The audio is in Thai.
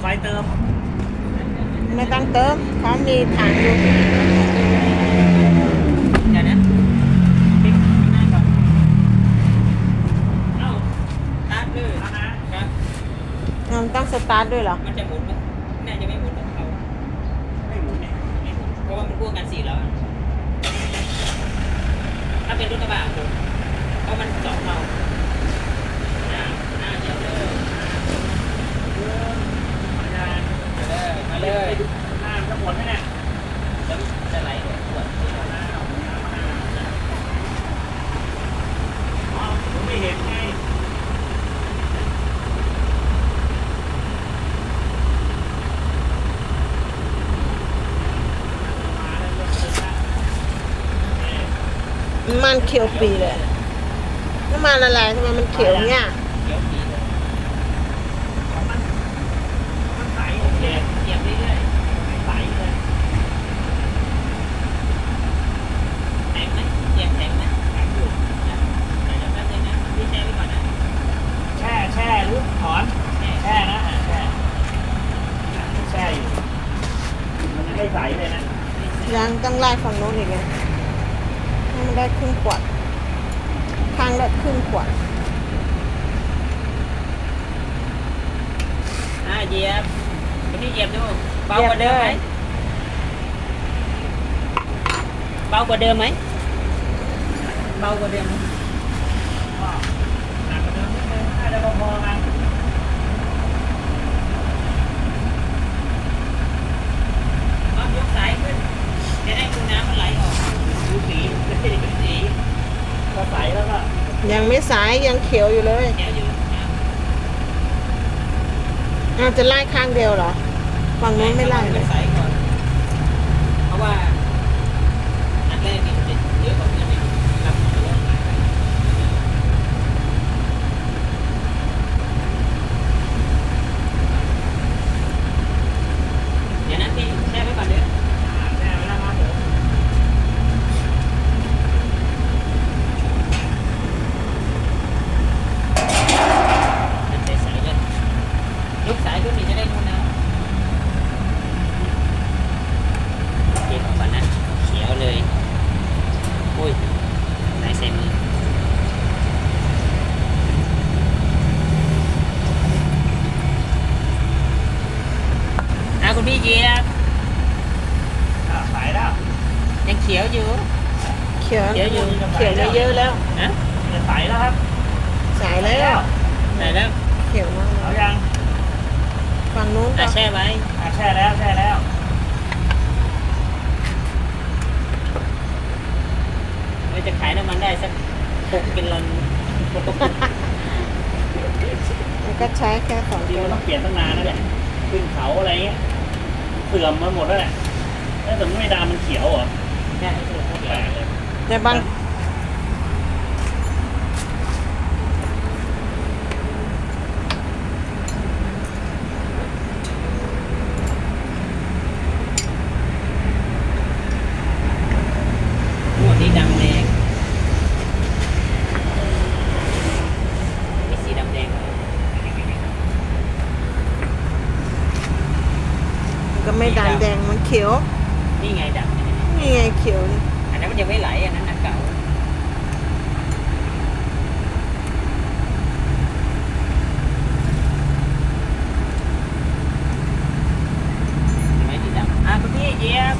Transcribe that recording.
ไฟเติม ไม่ต้องเติมเขามีถังอยู่เดี๋ยวนะปิดหน้าก่อนเอ้าตาร์ทเลยนะครับมันต้องสตาร์ทด้วยเหรอ มันจะหมุนไหมน่าจะไม่หมุนหรอกเขาไม่หมุนเนี่ยไม่หมุนเพราะว่ามันพ่วงกันสี่ล้อถ้าเป็นรถกระบะผมเพราะมันสองเราอ่าอ่าเดี๋ยวเลยมา เลยน้ามันจะหมดไหมเนี่ยจะไหลหัวขวดอ๋อผมไม่เห็นไงน้ำมันเขียวปีเลยน้ำมันอะไรทำไมมันเขียวเนี่ยเดี๋ยวปีเลย มันใสโอเค เหยียบเรื่อยใสเลยๆแข็งไหมเหยียบแข็งไหมแข็งอยู่เดี๋ยวแป๊บนึงนะพี่แช่ไว้ก่อนนะแช่แช่หรือถอนแช่แช่นะอะแช่แช่อยู่มันยังไม่ใสเลยนะยังต้องไล่ฝั่งโน้นอีกไงให้มันได้ครึ่งขวดข้างละครึ่งขวดอ่าเหยียบ พี่เหยียบดูเบากว่าเดิมไหมเบากว่าเดิมไหมเบากว่าเดิมไหมก็หนักกว่าเดิมนิดนึงน่าจะพอๆกันเอายกสายขึ้นจะได้ดูน้ำมันไหลออกดูสีดูสีพอใสแล้วก็ยังไม่สายยังเขียวอยู่เลยเดี๋ยวอยู่นะอาจะไล่ข้างเดียวเหรอ ฝั่งโน้นไม่ไล่เลย เพราะว่าอันแรกนี่มันจะเยอะกว่านี้นิดรับเริ่มมาเดี๋ยวนะพี่แช่ไว้ก่อนเดี๋ยว อ่าแช่ไว้แล้วครับผม มันจะใส่เลยยกสายขึ้นนี่จะได้รู้นะเก็บออกก่อนนะ เขียวเลย อุ้ยไหนใส่มือ อะ คุณพี่เยียบอ่าใสแล้วยังเขียวอยู่ เขียวเดี๋ยวอยู่ เขียวเยอะๆแล้วนะจะใสแล้วครับสายแล้วไหนแล้วเขียวมากเอาเลยยังฝั่งนู้นอะก็แช่ไว้อ่าแช่แล้วแช่แล้วเราจะขายน้ำมันได้สักหกกิโลมันก็ใช้แค่สองจริงตัวมันต้องเปลี่ยนตั้งนานแล้วเนี่ยขึ้นเขาอะไรเงี้ย เสื่อมมาหมดแล้วแหละแล้วแต่ไม่ดามันเขียวเหรอใช่แปลกเลยแต่บาง ขียว นี่ไงดำนี่ไงเขียวอันนั้นมันยังไม่ไหลอันนั้นน่ะเก่าไหมที่ดำอะคุณพี่เหยียบ